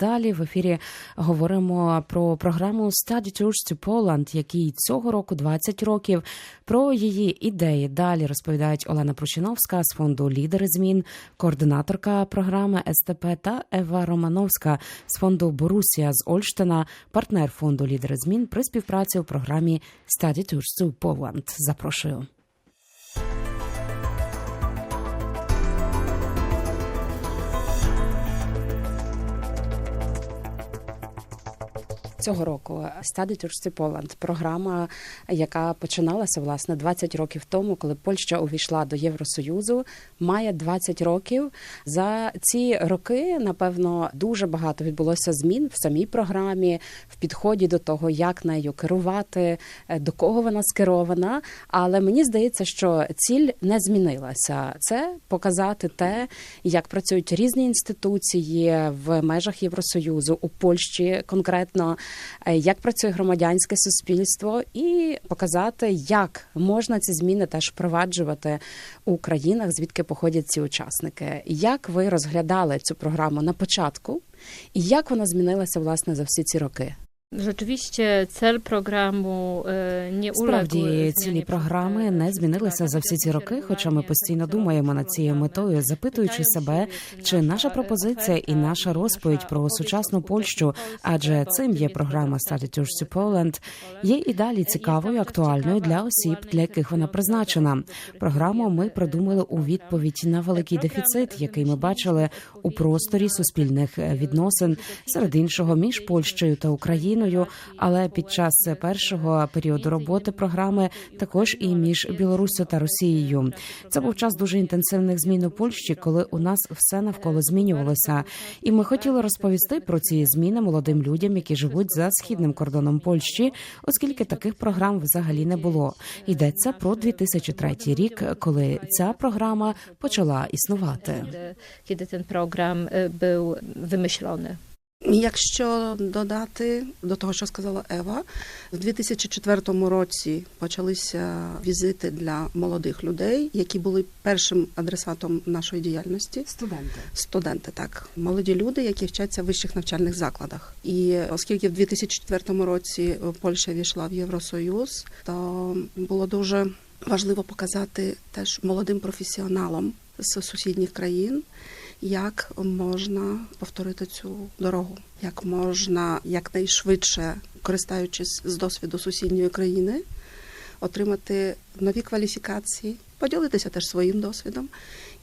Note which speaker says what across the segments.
Speaker 1: Далі в ефірі говоримо про програму Study Tours to Poland, якій цього року 20 років. Про її ідеї далі розповідають Олена Пручиновська з фонду Лідери змін, координаторка програми СТП та Ева Романовська з фонду Борусія з Ольштина, партнер фонду Лідери змін при співпраці у програмі Study Tours to Poland. Запрошую. Цього року Study Poland – програма, яка починалася власне 20 років тому, коли Польща увійшла до Євросоюзу, має 20 років. За ці роки, напевно, дуже багато відбулося змін в самій програмі, в підході до того, як нею керувати, е, до кого вона скерована. Але мені здається, що ціль не змінилася. Це показати те, як працюють різні інституції в межах Євросоюзу у Польщі конкретно як працює громадянське суспільство, і показати, як можна ці зміни теж впроваджувати у країнах, звідки походять ці учасники. Як ви розглядали цю програму на початку, і як вона змінилася власне за всі ці роки?
Speaker 2: Rzeczywiście cel programu nie uległ
Speaker 1: Справді цілі програми не змінилися за всі ці роки, хоча ми постійно думаємо над цією метою, запитуючи себе, чи наша пропозиція і наша розповідь про сучасну Польщу, адже цим є програма Study Tours to Poland, є і далі цікавою, актуальною для осіб, для яких вона призначена. Програму ми придумали у відповідь на великий дефіцит, який ми бачили у просторі суспільних відносин серед іншого між Польщею та Україною. Але під час першого періоду роботи програми також і між Білоруссю та Росією. Це був час дуже інтенсивних змін у Польщі, коли у нас все навколо змінювалося. І ми хотіли розповісти про ці зміни молодим людям, які живуть за східним кордоном Польщі, оскільки таких програм взагалі не було. Йдеться про 2003 рік, коли ця програма почала існувати.
Speaker 2: Kiedy, kiedy ten program e, był wymyślony.
Speaker 3: Якщо додати до того, що сказала Ева, в 2004 році почалися візити для молодих людей, які були першим адресатом нашої діяльності.
Speaker 1: Студенти.
Speaker 3: Студенти, так, молоді люди, які вчаться в вищих навчальних закладах. І оскільки в 2004 році Польща війшла в Євросоюз, то було дуже важливо показати теж молодим професіоналам з сусідніх країн, як можна повторити цю дорогу, як можна якнайшвидше, користуючись з досвіду сусідньої країни, отримати нові кваліфікації, поділитися теж своїм досвідом.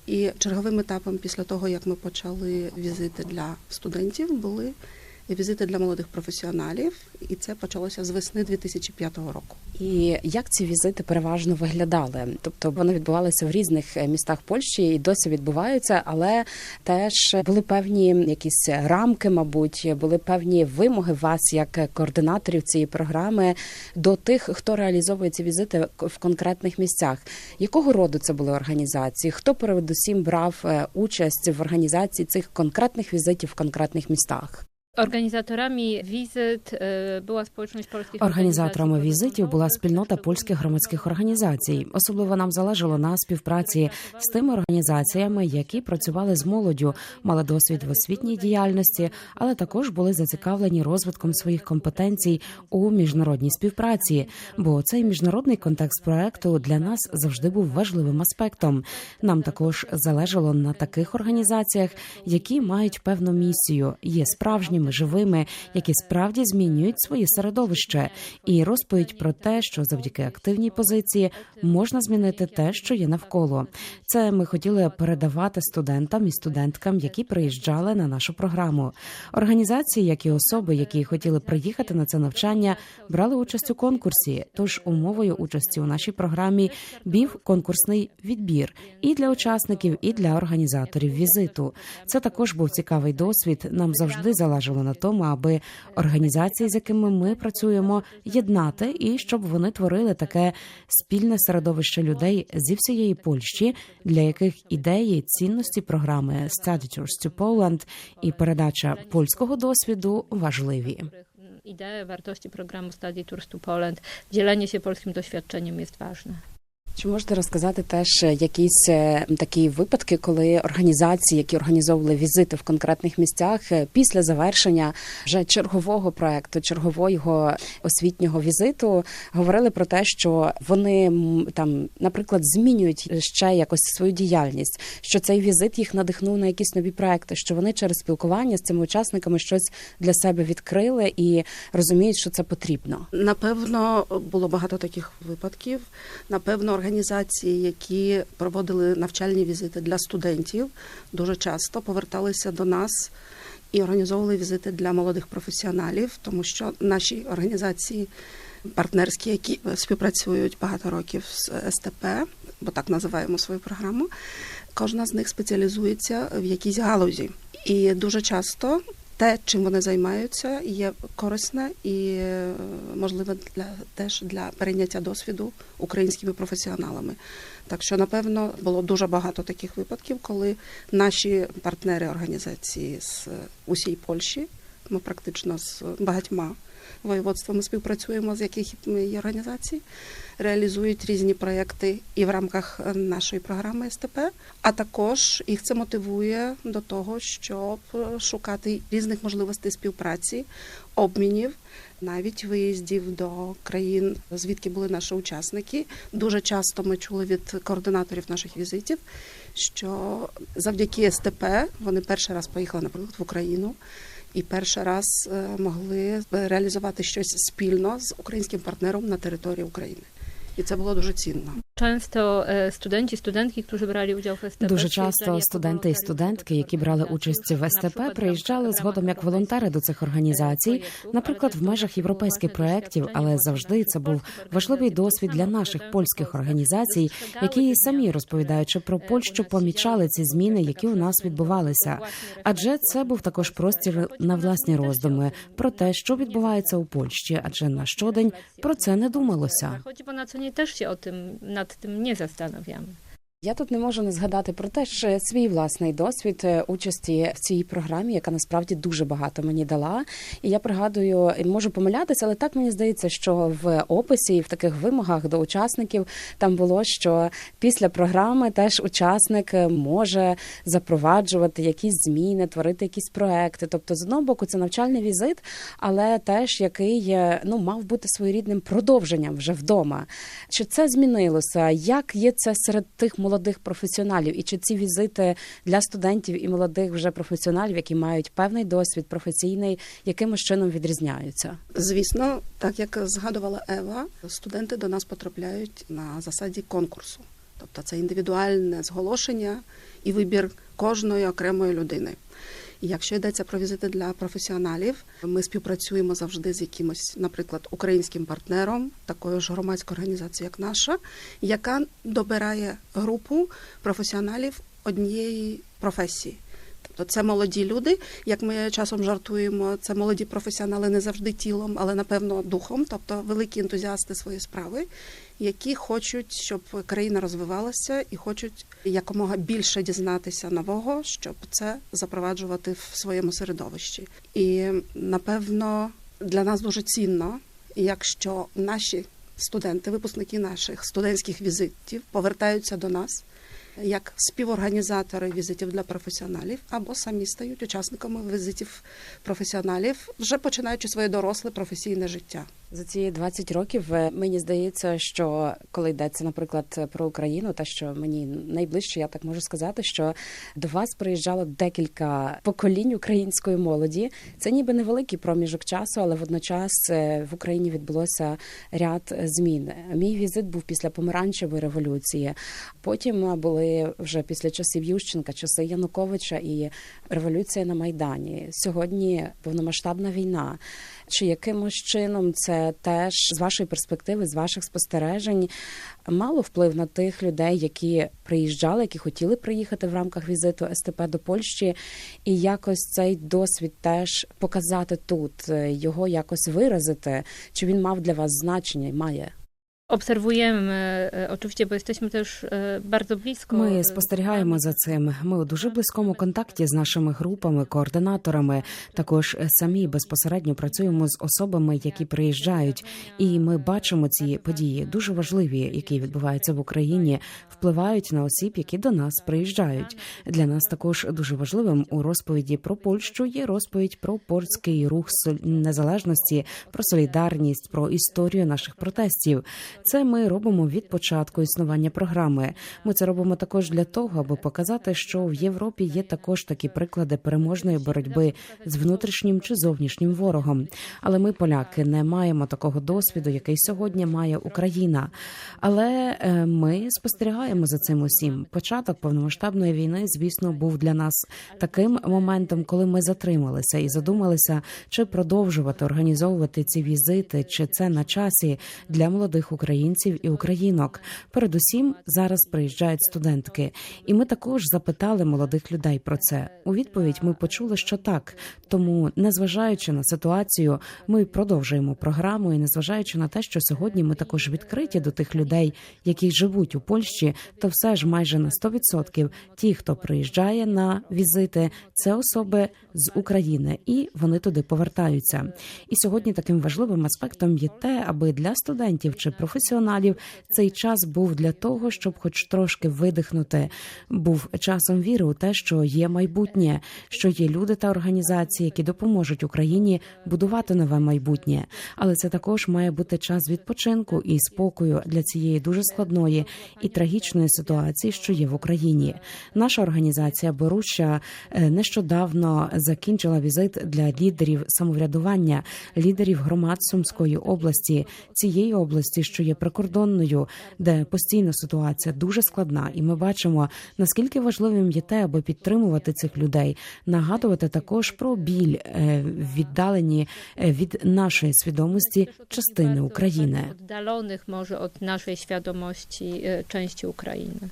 Speaker 3: І черговим етапом після того, як ми почали візити для студентів, були візити для молодих професіоналів, і це почалося з весни 2005 року.
Speaker 1: І як ці візити переважно виглядали? Тобто вони відбувалися в різних е, містах Польщі і досі відбуваються, але теж були певні якісь рамки, мабуть, були певні вимоги вас як координаторів цієї програми до тих, хто реалізовує ці візити в конкретних місцях. Якого роду це були організації? Хто передусім брав е, участь в організації цих конкретних візитів в конкретних містах?
Speaker 2: Organizatorami wizyt e, była społeczność polskich
Speaker 1: Організаторами візитів була спільнота польських громадських організацій. Особливо нам залежало на співпраці з тими організаціями, які працювали з молоддю, мали досвід в освітній діяльності, але також були зацікавлені розвитком своїх компетенцій у міжнародній співпраці. Бо цей міжнародний контекст проекту для нас завжди був важливим аспектом. Нам також залежало на таких організаціях, які мають певну місію, є справжніми живими, які справді змінюють своє середовище, і розповідь про те, що завдяки активній позиції можна змінити те, що є навколо. Це ми хотіли передавати студентам і студенткам, які приїжджали на нашу програму. Організації, як і особи, які хотіли приїхати на це навчання, брали участь у конкурсі. Тож умовою участі у нашій програмі був конкурсний відбір і для учасників, і для організаторів візиту. Це також був цікавий досвід. Нам завжди залежало на тому, аби організації, з якими ми працюємо, єднати і щоб вони творили таке спільне середовище людей зі всієї Польщі, для яких ідеї, цінності програми Study Tours to Poland і передача польського досвіду важливі.
Speaker 2: idee, wartości programu Study Tours to Poland, dzielenie się polskim doświadczeniem jest ważne.
Speaker 1: Чи можете розказати теж якісь е, такі випадки, коли організації, які організовували візити в конкретних місцях е, після завершення вже чергового проекту, чергового освітнього візиту, говорили про те, що вони там, наприклад, змінюють ще якось свою діяльність, що цей візит їх надихнув на якісь нові проекти, що вони через спілкування з цими учасниками щось для себе відкрили і розуміють, що це потрібно.
Speaker 3: Напевно, було багато таких випадків. Напевно, організації, які проводили навчальні візити для студентів, дуже часто поверталися до нас і організовували візити для молодих професіоналів, тому що наші організації партнерські, які співпрацюють багато років з СТП, бо так називаємо свою програму, кожна з них спеціалізується в якійсь галузі. І дуже часто те, чим вони займаються, є корисне і е, можливе для теж для перейняття досвіду українськими професіоналами. Так що, напевно, було дуже багато таких випадків, коли наші партнери організації з усій Польщі, ми практично з багатьма воєводствами співпрацюємо, з яких є організацій, реалізують різні проекти і в рамках нашої програми СТП, а також їх це мотивує до того, щоб шукати різних можливостей співпраці, обмінів, навіть виїздів до країн, звідки були наші учасники. Дуже часто ми чули від координаторів наших візитів, що завдяки СТП вони перший раз поїхали, наприклад, в Україну. І перший раз е, могли реалізувати щось спільно з українським партнером на території України, і це було дуже цінно.
Speaker 2: Często e, studenci, studentki, którzy brali udział w STP,
Speaker 1: Дуже часто студенти і студентки, які брали участь в СТП, приїжджали згодом як волонтери до цих організацій, наприклад, в межах європейських проєктів, але завжди це був важливий досвід для наших польських організацій, які самі розповідаючи про
Speaker 2: e,
Speaker 1: Польщу, помічали ці зміни, які у нас відбувалися. Адже це був також простір на власні роздуми про те, що відбувається у Польщі, адже на щодень про це не думалося.
Speaker 2: Choć bo na co nie też się o tym, nad tym nie zastanawiamy.
Speaker 1: Я тут не можу не згадати про те, що свій власний досвід е, участі в цій програмі, яка насправді дуже багато мені дала. І я пригадую, можу помилятися, але так мені здається, що в описі і в таких вимогах до учасників там було, що після програми теж учасник е, може запроваджувати якісь зміни, творити якісь проекти. Тобто, з одного боку, це навчальний візит, але теж який е, ну мав бути своєрідним продовженням вже вдома. Чи це змінилося? Як є це серед тих молодих професіоналів? І чи ці візити для студентів і молодих вже професіоналів, які мають певний досвід професійний, якимось чином відрізняються?
Speaker 3: Звісно, так як згадувала Ева, студенти до нас потрапляють на засаді конкурсу, тобто це індивідуальне зголошення і вибір кожної окремої людини. І якщо йдеться про візити для професіоналів, ми співпрацюємо завжди з якимось, наприклад, українським партнером, такою ж громадською організацією, як наша, яка добирає групу професіоналів однієї професії. Тобто це молоді люди, як ми часом жартуємо, це молоді професіонали не завжди тілом, але напевно духом, тобто великі ентузіасти своєї справи, які хочуть, щоб країна розвивалася і хочуть якомога більше дізнатися нового, щоб це запроваджувати в своєму середовищі. І напевно для нас дуже цінно, якщо наші студенти, випускники наших студентських візитів повертаються до нас як співорганізатори візитів для професіоналів, або самі стають учасниками візитів професіоналів, вже починаючи своє доросле професійне життя.
Speaker 1: За ці 20 років е, мені здається, що коли йдеться, наприклад, про Україну, те, що мені найближче, я так можу сказати, що до вас приїжджало декілька поколінь української молоді. Це ніби невеликий проміжок часу, але водночас е, в Україні відбулося ряд змін. Мій візит був після помаранчевої революції. Потім були вже після часів Ющенка, часи Януковича і революція на Майдані. Сьогодні повномасштабна війна. Чи якимось чином це теж з вашої перспективи, з ваших спостережень мало вплив на тих людей, які приїжджали, які хотіли приїхати в рамках візиту СТП до Польщі, і якось цей досвід теж показати тут, е, його якось виразити? Чи він мав для вас значення і має?
Speaker 2: Obserwujemy, e, oczywiście, bo jesteśmy też e, bardzo blisko.
Speaker 1: Ми
Speaker 2: e,
Speaker 1: спостерігаємо за цим. Ми у дуже близькому контакті з нашими групами, координаторами. Також самі безпосередньо працюємо з особами, які приїжджають, і ми бачимо ці події дуже важливі, які відбуваються в Україні, впливають на осіб, які до нас приїжджають. Для нас також дуже важливим у розповіді про Польщу є розповідь про польський рух незалежності, про солідарність, про історію наших протестів. Це ми робимо від початку існування програми. Ми це робимо також для того, аби показати, що в Європі є також такі приклади переможної боротьби з внутрішнім чи зовнішнім ворогом. Але ми, поляки, не маємо такого досвіду, який сьогодні має Україна. Але е, ми спостерігаємо за цим усім. Початок повномасштабної війни, звісно, був для нас таким моментом, коли ми затрималися і задумалися, чи продовжувати організовувати ці візити, чи це на часі для молодих українців і українок. Передусім, зараз приїжджають студентки, і ми також запитали молодих людей про це. У відповідь ми почули, що так. Тому, незважаючи на ситуацію, ми продовжуємо програму, і незважаючи на те, що сьогодні ми також відкриті до тих людей, які живуть у Польщі, то все ж майже на 100% ті, хто приїжджає на візити, це особи з України, і вони туди повертаються. І сьогодні таким важливим аспектом є те, аби для студентів чи професіоналів цей час був для того, щоб, хоч трошки видихнути, був часом віри у те, що є майбутнє, що є люди та організації, які допоможуть Україні будувати нове майбутнє. Але це також має бути час відпочинку і спокою для цієї дуже складної і трагічної ситуації, що є в Україні. Наша організація Боруща е, нещодавно закінчила візит для лідерів самоврядування, лідерів громад Сумської області, цієї області, що є прикордонною, де постійно ситуація дуже складна, і ми бачимо наскільки важливим є те, аби підтримувати цих людей, нагадувати також про біль е, віддалені е, від нашої свідомості частини України.
Speaker 2: Oddalonych може від нашої свідомості частини części Ukrainy.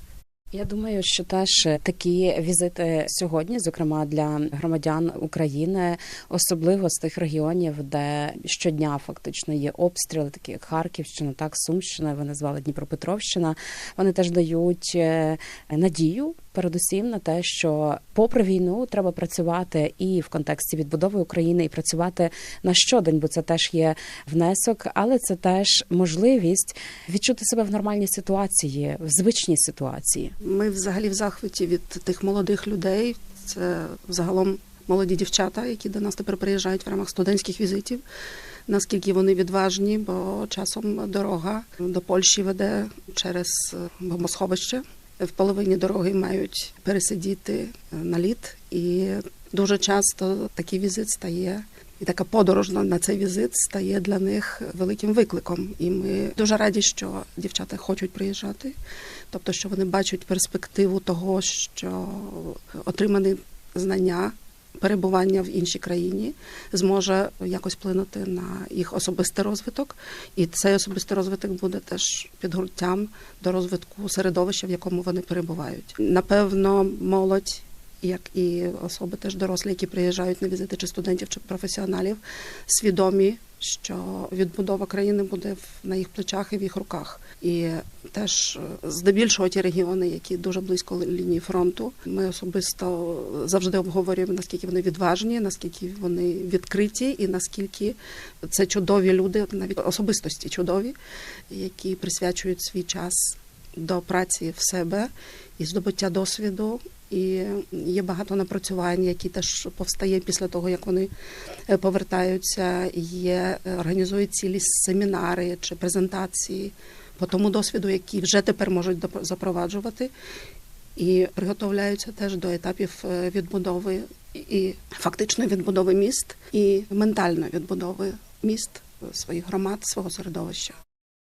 Speaker 1: Я думаю, що теж такі візити сьогодні, зокрема для громадян України, особливо з тих регіонів, де щодня фактично є обстріли, такі як Харківщина, так Сумщина, ви назвали Дніпропетровщина. Вони теж дають е, надію. Передусім на те, що попри війну треба працювати і в контексті відбудови України, і працювати на щодень, бо це теж є внесок, але це теж можливість відчути себе в нормальній ситуації, в звичній ситуації.
Speaker 3: Ми взагалі в захваті від тих молодих людей. Це загалом молоді дівчата, які до нас тепер приїжджають в рамках студентських візитів. Наскільки вони відважні, бо часом дорога до Польщі веде через бомбосховище. В половині дороги мають пересидіти е, на лід, і дуже часто такий візит стає. І така подорож на на цей візит стає для них великим викликом. І ми дуже раді, що дівчата хочуть приїжджати, тобто, що вони бачать перспективу того, що отримані знання, перебування в іншій країні зможе якось вплинути на їх особистий розвиток, і цей особистий розвиток буде теж підгруттям до розвитку середовища, в якому вони перебувають. Напевно, молодь. Як і особи теж дорослі, які приїжджають на візити чи студентів, чи професіоналів, свідомі, що відбудова країни буде на їх плечах і в їх руках. І теж е, здебільшого ті регіони, які дуже близько лінії фронту, ми особисто завжди обговорюємо, наскільки вони відважні, наскільки вони відкриті, і наскільки це чудові люди, навіть особистості чудові, які присвячують свій час до праці в себе і здобуття досвіду. І є багато напрацювань, які теж повстає після того, як вони е, повертаються. Є е, організують цілі семінари чи презентації по тому досвіду, який вже тепер можуть запроваджувати, і приготовляються теж до етапів е, відбудови і фактичної відбудови міст, і ментальної відбудови міст своїх громад, свого середовища.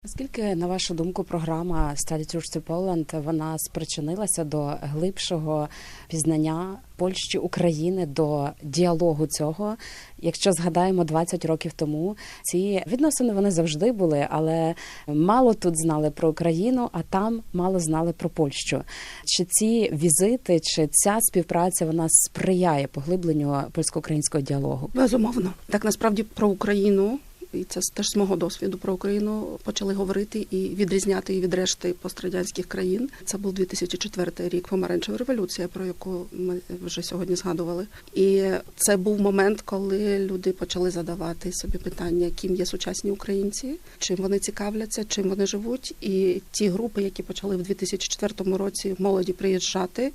Speaker 1: Наскільки, на вашу думку, програма Study Tours to Poland, вона спричинилася до глибшого пізнання Польщі України, до діалогу цього? Якщо згадаємо 20 років тому, ці відносини вони завжди були, але мало тут знали про Україну, а там мало знали про Польщу. Чи ці візити, чи ця співпраця вона сприяє поглибленню польсько-українського діалогу?
Speaker 3: Безумовно, так насправді про Україну і це теж з мого досвіду про Україну почали говорити і відрізняти її від решти пострадянських країн. Це був 2004 рік, помаранчева революція, про яку ми вже сьогодні згадували. І це був момент, коли люди почали задавати собі питання, ким є сучасні українці, чим вони цікавляться, чим вони живуть. І ті групи, які почали в 2004 році молоді приїжджати.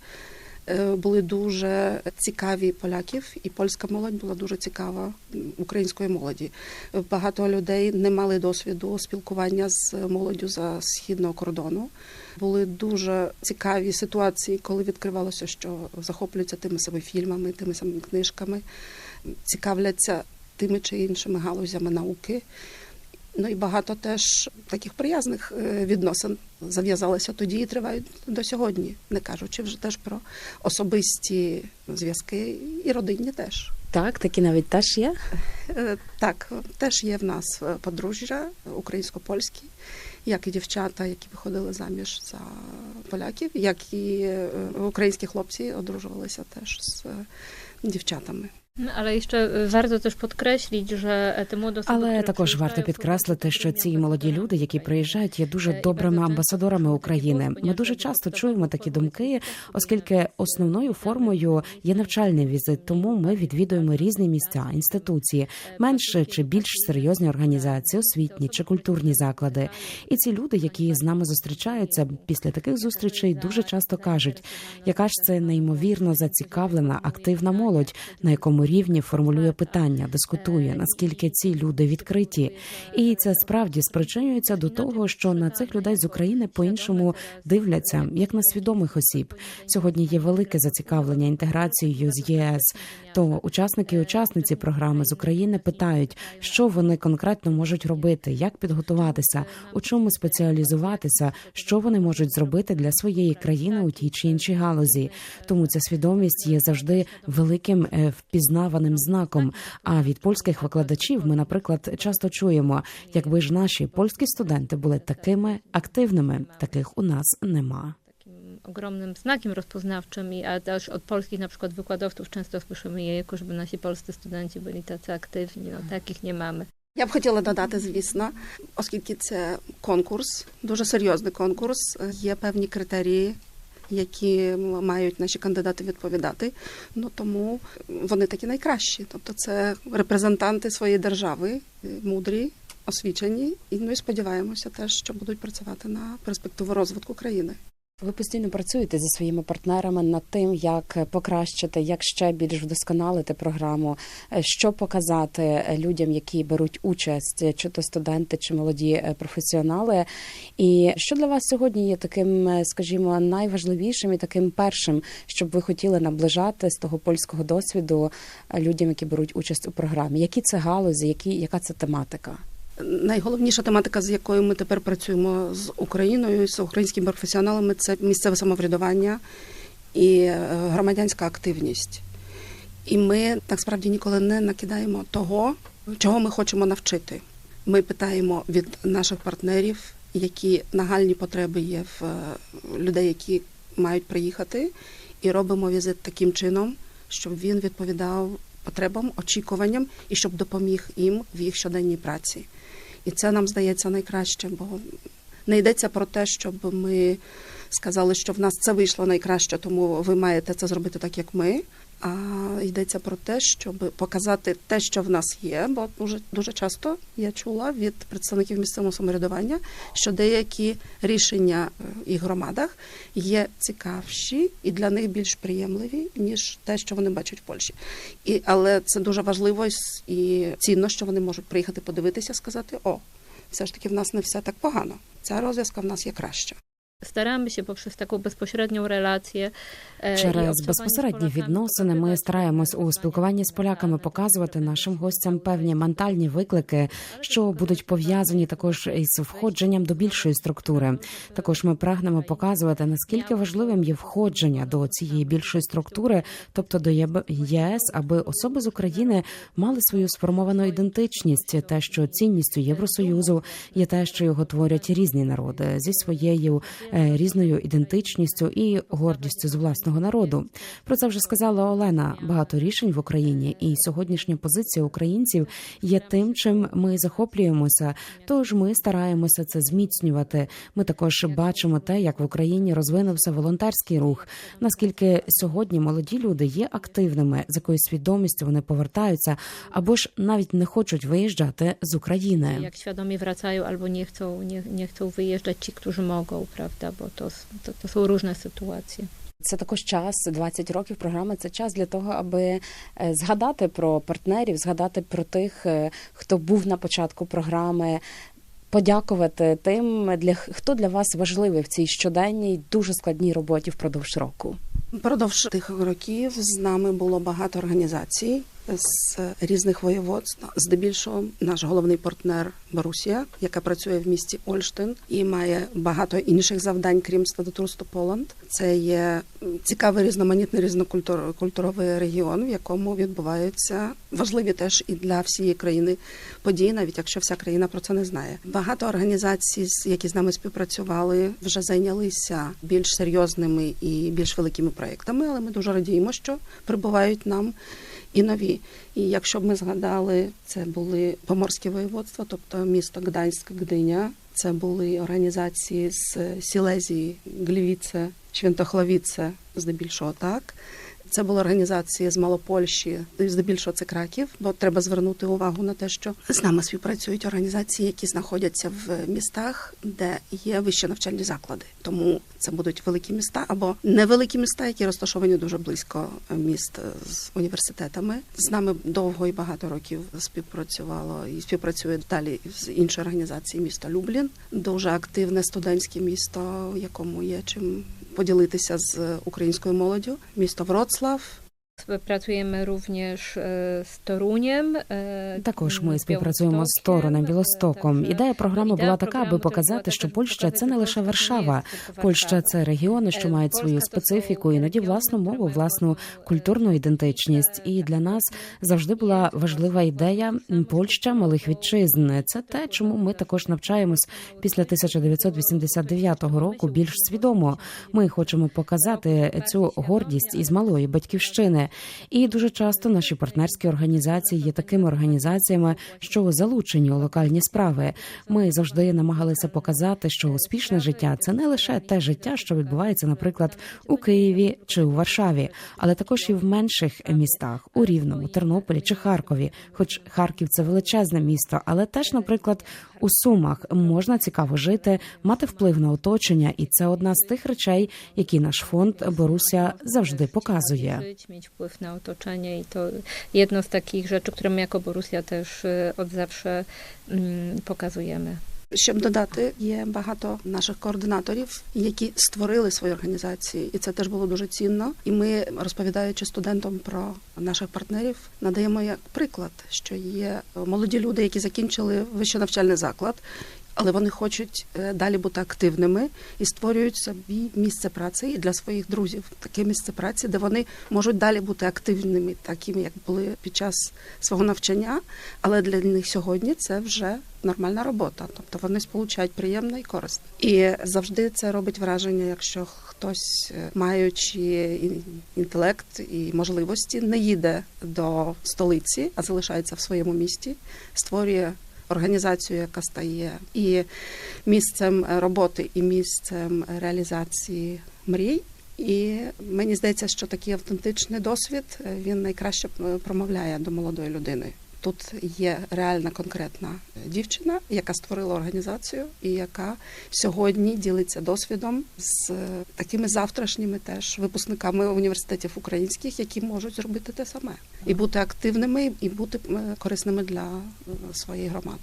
Speaker 3: Е, Були дуже цікаві поляків, і польська молодь була дуже цікава української молоді. Багато людей не мали досвіду спілкування з молоддю за східного кордону. Були дуже цікаві ситуації, коли відкривалося, що захоплюються тими самими фільмами, тими самими книжками, цікавляться тими чи іншими галузями науки. Ну і багато теж таких приязних е, відносин зав'язалося тоді і тривають до сьогодні, не кажучи вже теж про особисті зв'язки і родинні теж.
Speaker 1: Так, такі навіть теж є.
Speaker 3: Е, Так, теж є в нас е, подружжя українсько-польські, як і дівчата, які виходили заміж за поляків, як і українські хлопці одружувалися теж з дівчатами.
Speaker 2: Jeszcze y, warto też podkreślić, że te młode osoby,
Speaker 1: Але також варто підкреслити, що ці молоді люди, які приїжджають, є дуже добрими амбасадорами України. Ми дуже часто чуємо такі думки, оскільки основною формою є навчальний візит. Тому ми відвідуємо різні місця, інституції, менше чи більш серйозні організації, освітні чи культурні заклади. І ці люди, які з нами зустрічаються після таких зустрічей, дуже часто кажуть, яка ж це неймовірно зацікавлена, активна молодь, на якому рівні формулює питання, дискутує, наскільки ці люди відкриті. І це справді спричинюється до того, що на цих людей з України по-іншому дивляться, як на свідомих осіб. Сьогодні є велике зацікавлення інтеграцією з ЄС. То учасники і учасниці програми з України питають, що вони конкретно можуть робити, як підготуватися, у чому спеціалізуватися, що вони можуть зробити для своєї країни у тій чи іншій галузі. Тому ця свідомість є завжди великим е, впізнаваним знаком. А від польських викладачів ми, наприклад, часто чуємо, якби ж наші польські студенти були такими активними, таких у нас нема.
Speaker 2: takim ogromnym znakiem rozpoznawczym, i- a też od polskich na przykład wykładowców często słyszymy jejku, żeby nasi polscy studenci byli tacy aktywni. No takich nie mamy.
Speaker 3: Я б хотіла додати, звісно, оскільки це конкурс, дуже серйозний конкурс, є певні критерії, які мають наші кандидати відповідати. Ну тому вони такі найкращі. Тобто, це репрезентанти своєї держави, мудрі, освічені, і ну і сподіваємося теж, що будуть працювати на перспективу розвитку країни.
Speaker 1: Ви постійно працюєте зі своїми партнерами над тим, як покращити, як ще більш вдосконалити програму, е, що показати людям, які беруть участь, чи то студенти, чи молоді е, професіонали. І що для вас сьогодні є таким, е, скажімо, найважливішим і таким першим, щоб ви хотіли наближати з того польського досвіду е, людям, які беруть участь у програмі? Які це галузі, які яка це тематика?
Speaker 3: Найголовніша тематика, з якою ми тепер працюємо з Україною, з українськими професіоналами, це місцеве самоврядування і е, громадянська активність. І ми насправді ніколи не накидаємо того, чого ми хочемо навчити. Ми питаємо від наших партнерів, які нагальні потреби є в е, людей, які мають приїхати, і робимо візит таким чином, щоб він відповідав потребам, очікуванням і щоб допоміг їм в їх щоденній праці. І це нам здається найкраще, бо не йдеться про те, щоб ми сказали, що в нас це вийшло найкраще, тому ви маєте це зробити так, як ми. А йдеться про те, щоб показати те, що в нас є. Бо дуже дуже часто я чула від представників місцевого самоврядування, що деякі рішення е, і громадах є цікавші і для них більш приємливі, ніж те, що вони бачать в Польщі. І але це дуже важливо і цінно, що вони можуть приїхати подивитися, сказати: о, все ж таки в нас не все так погано. Ця розв'язка в нас є краща.
Speaker 2: Staramy się poprzez taką bezpośrednią relację e,
Speaker 1: Через безпосередні відносини ми стараємось у спілкуванні з поляками показувати нашим гостям певні ментальні виклики, що будуть пов'язані також із входженням до більшої структури. Також ми прагнемо показувати наскільки важливим є входження до цієї більшої структури, тобто до ЄС, аби особи з України мали свою сформовану ідентичність, те, що цінністю Євросоюзу є те, що його творять різні народи зі своєю різною ідентичністю і гордістю з власного народу. Про це вже сказала Олена. Багато рішень в Україні, і сьогоднішня позиція українців є тим, чим ми захоплюємося. Тож ми стараємося це зміцнювати. Ми також бачимо те, як в Україні розвинувся волонтерський рух. Наскільки сьогодні молоді люди є активними, з якою свідомістю вони повертаються, або ж навіть не хочуть виїжджати з України.
Speaker 2: Jak świadomie wracają albo nie chcą, nie, nie chcą wyjeżdżać ci, którzy mogą, prawda, bo to, to, to są różne sytuacje.
Speaker 1: Це також час 20 років програми. Це час для того, аби е, згадати про партнерів, згадати про тих, е, хто був на початку програми. Подякувати тим, для хто для вас важливий в цій щоденній дуже складній роботі впродовж року.
Speaker 3: Впродовж тих років з нами було багато організацій з різних воєводств. Здебільшого наш головний партнер Борусія, яка працює в місті Ольштин і має багато інших завдань, крім Статутурсту Поланд. Це є цікавий різноманітний різнокультуровий регіон, в якому відбуваються важливі теж і для всієї країни події, навіть якщо вся країна про це не знає. Багато організацій, які з нами співпрацювали, вже зайнялися більш серйозними і більш великими проектами, але ми дуже радіємо, що прибувають нам і нові. І якщо б ми згадали, це були поморські воєводства, тобто місто Гданськ, Гдиня. Це були організації з Сілезії, Глівіце, Швентохловіце, здебільшого так. Це були організації з Малопольщі, здебільшого це Краків, бо треба звернути увагу на те, що з нами співпрацюють організації, які знаходяться в містах, де є вищі навчальні заклади. Тому це будуть великі міста або невеликі міста, які розташовані дуже близько міст з університетами. З нами довго і багато років співпрацювало і співпрацює далі з іншої організації міста Люблін. Дуже активне студентське місто, в якому є чим поділитися з українською молоддю. Місто Вроцлав.
Speaker 2: Również e, z Toruniem. e,
Speaker 1: Також ми співпрацюємо з Торунем
Speaker 2: e,
Speaker 1: Білостоком. Ідея програми була така, аби показати, що Польща це не лише Варшава. Польща це регіони, що мають свою специфіку, іноді власну мову, власну культурну
Speaker 2: e,
Speaker 1: ідентичність. І для нас завжди була важлива ідея Польща малих вітчизн. Це те, чому ми також навчаємось після 1989 року більш свідомо. Ми хочемо показати цю гордість із малої батьківщини. І дуже часто наші партнерські організації є такими організаціями, що залучені у локальні справи. Ми завжди намагалися показати, що успішне життя це не лише те життя, що відбувається, наприклад, у Києві чи у Варшаві, але також і в менших містах у Рівному, Тернополі чи Харкові. Хоч Харків це величезне місто, але теж, наприклад, у Сумах можна цікаво жити, мати вплив на оточення, і це одна з тих речей, які наш фонд Боруся завжди показує.
Speaker 2: Wpływ na otoczenie i to jedno z takich rzeczy, które my jako Borussia też e, od zawsze mm, pokazujemy.
Speaker 3: Щоб додати, є багато наших координаторів, які створили свої організації, і це теж було дуже цінно. І ми, розповідаючи студентам про наших партнерів, надаємо як приклад, що є молоді люди, які закінчили вищий навчальний заклад. Але вони хочуть е, далі бути активними і створюють собі місце праці і для своїх друзів таке місце праці, де вони можуть далі бути активними, такими як були під час свого навчання. Але для них сьогодні це вже нормальна робота. Тобто вони сполучають приємне і корисне. І завжди це робить враження, якщо хтось, е, маючи інтелект і можливості, не їде до столиці, а залишається в своєму місті, створює організацію, яка стає і місцем роботи, і місцем реалізації мрій. І мені здається, що такий автентичний досвід е, він найкраще промовляє до молодої людини. Тут є реальна конкретна дівчина, яка створила організацію, і яка сьогодні ділиться досвідом з такими завтрашніми теж випускниками університетів українських, які можуть зробити те саме і бути активними, і бути е, корисними для е, своєї громади.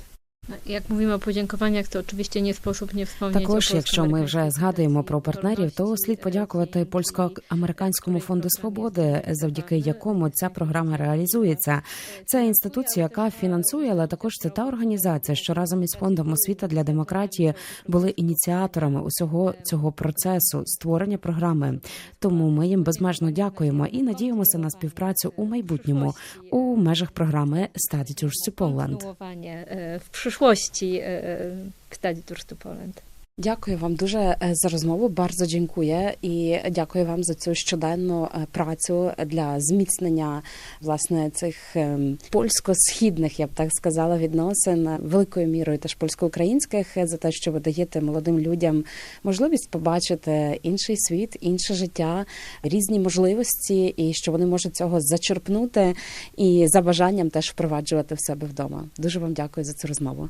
Speaker 2: Mówimy o podziękowaniach, to oczywiście nie sposób nie wspomnieć
Speaker 1: Також, якщо ми вже згадуємо про партнерів, то слід подякувати польсько-американському фонду свободи, завдяки якому ця програма реалізується. Це інституція, яка фінансує, але також це та організація, що разом із фондом освіта для демократії були ініціаторами усього цього процесу створення програми. Тому ми їм безмежно дякуємо і надіємося на співпрацю у майбутньому у межах програми Study Tours to Poland.
Speaker 2: przyszłości e, e, w Study Tours to Poland.
Speaker 1: Дякую вам дуже е, за розмову. Bardzo dziękuję і дякую вам за цю щоденну е, працю для зміцнення власне цих ем, польсько-східних, я б так сказала, відносин великою мірою теж польсько-українських е, за те, що ви даєте молодим людям можливість побачити інший світ, інше життя, різні можливості, і що вони можуть цього зачерпнути і за бажанням теж впроваджувати в себе вдома. Дуже вам дякую за цю розмову.